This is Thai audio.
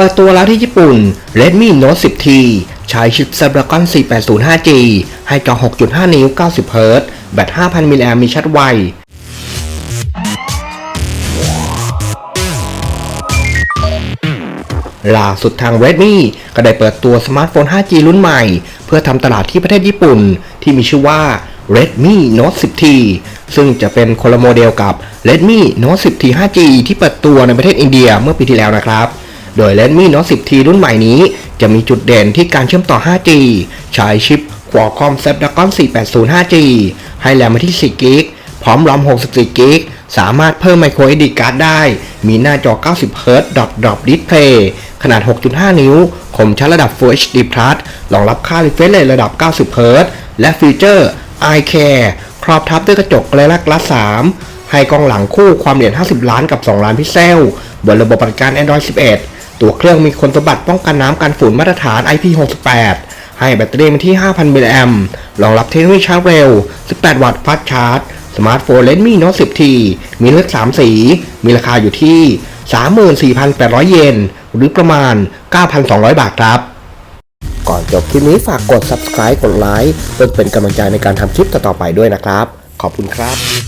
เปิดตัวแล้วที่ญี่ปุ่น Redmi Note 10T ใช้ชิป Snapdragon 480 5G ให้จอ 6.5 นิ้ว 90 Hz แบต 5,000 มิลลิแอมมีชัดไว ล่าสุดทาง Redmi ก็ได้เปิดตัวสมาร์ทโฟน 5G รุ่นใหม่ เพื่อทำตลาดที่ประเทศญี่ปุ่น ที่มีชื่อว่า Redmi Note 10T ซึ่งจะเป็นคนละโมเดลกับ Redmi Note 10T 5G ที่เปิดตัวในประเทศอินเดียเมื่อปีที่แล้วนะครับ โดย Redmi Note 10T รุ่นใหม่นี้ จะมีจุดเด่นที่การเชื่อมต่อ 5G ใช้ชิป Qualcomm Snapdragon 480 5G ให้แรมมาที่4 g b พร้อมรอม64 g b สามารถเพิ่ม micro SD card ได้ มีหน้าจอ 90 Hz Dot Drop Display ขนาด 6.5 นิ้ว คมชัดระดับ Full HD Plus รองรับค่า refresh rate ระดับ 90 Hz และฟีเจอร์ Eye Care ครอบทับด้วยกระจกไกลลักษณ์3ให้กล้องหลังคู่ความละเอียด 50 ล้านกับ 2 ล้านพิกเซล บนระบบปฏิการ Android 11 ตัวเครื่องมีคุณสมบัติป้องกันน้ำกันฝุ่นมาตรฐาน IP68 ให้แบตเตอรี่มาที่ 5,000 มิลลิแอมป์รองรับเทคโนโลยีชาร์จเร็ว 18 วัตต์ฟาสชาร์จ สมาร์ทโฟน Redmi Note 10T มีเลือก3สี มีราคาอยู่ที่ 34,800 เยน หรือประมาณ 9,200 บาทครับ ก่อนจบคลิปนี้ฝากกด subscribe กดไลค์เพื่อเป็นกำลังใจในการทำคลิปต่อๆไปด้วยนะครับ ขอบคุณครับ